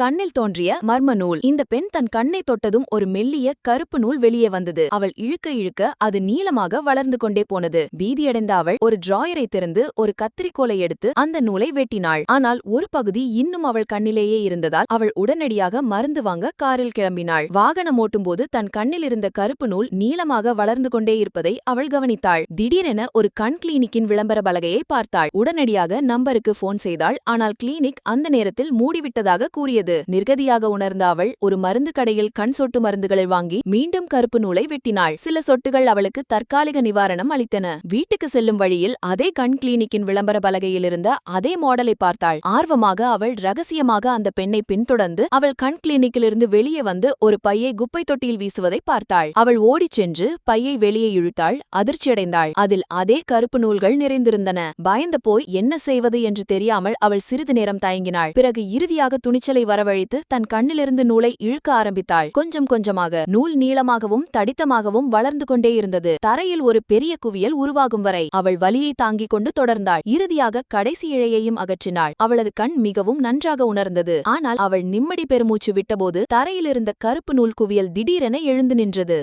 கண்ணில் தோன்றிய மர்ம நூல். இந்த பெண் தன் கண்ணை தொட்டதும் ஒரு மெல்லிய கருப்பு நூல் வெளியே வந்தது. அவள் இழுக்க இழுக்க அது நீளமாக வளர்ந்து கொண்டே போனது. பீதியடைந்த அவள் ஒரு டிராயரை திறந்து ஒரு கத்திரிக்கோலை எடுத்து அந்த நூலை வெட்டினாள். ஆனால் ஒரு பகுதி இன்னும் அவள் கண்ணிலேயே இருந்ததால் அவள் உடனடியாக மருந்து வாங்க காரில் கிளம்பினாள். வாகனம் ஓட்டும்போது தன் கண்ணில் இருந்த கருப்பு நூல் நீளமாக வளர்ந்து கொண்டே இருப்பதை அவள் கவனித்தாள். திடீரென ஒரு கண் கிளினிக்கின் விளம்பர பலகையை பார்த்தாள். உடனடியாக நம்பருக்கு போன் செய்தாள். ஆனால் கிளினிக் அந்த நேரத்தில் மூடிவிட்டதாக கூறியது. இருந்தது நிர்கதியாக உணர்ந்த அவள் ஒரு மருந்து கடையில் கண் சொட்டு மருந்துகளை வாங்கி மீண்டும் கருப்பு நூலை வெட்டினாள். சில சொட்டுகள் அவளுக்கு தற்காலிக நிவாரணம் அளித்தன. வீட்டுக்கு செல்லும் வழியில் அதே கண் கிளினிக்கின் விளம்பர பலகையில் இருந்த அதே மாடலை பார்த்தாள். ஆர்வமாக அவள் ரகசியமாக அந்த பெண்ணை பின்தொடர்ந்து அவள் கண் கிளினிக்கிலிருந்து வெளியே வந்து ஒரு பையை குப்பை தொட்டியில் வீசுவதை பார்த்தாள். அவள் ஓடிச் சென்று பையை வெளியே இழுத்தாள். அதிர்ச்சியடைந்தாள். அதில் அதே கருப்பு நூல்கள் நிறைந்திருந்தன. பயந்த போய் என்ன செய்வது என்று தெரியாமல் அவள் சிறிது நேரம் தயங்கினாள். பிறகு இறுதியாக துணிச்சலை வரவழைத்து தன் கண்ணிலிருந்து நூலை இழுக்க ஆரம்பித்தாள். கொஞ்சம் கொஞ்சமாக நூல் நீளமாகவும் தடித்தமாகவும் வளர்ந்து கொண்டே இருந்தது. தரையில் ஒரு பெரிய குவியல் உருவாகும் வரை அவள் வலியை தாங்கிக் கொண்டு தொடர்ந்தாள். இறுதியாக கடைசி இழையையும் அகற்றினாள். அவளது கண் மிகவும் நன்றாக உணர்ந்தது. ஆனால் அவள் நிம்மடி பெருமூச்சு விட்டபோது தரையிலிருந்த கருப்பு நூல் குவியல் திடீரென எழுந்து நின்றது.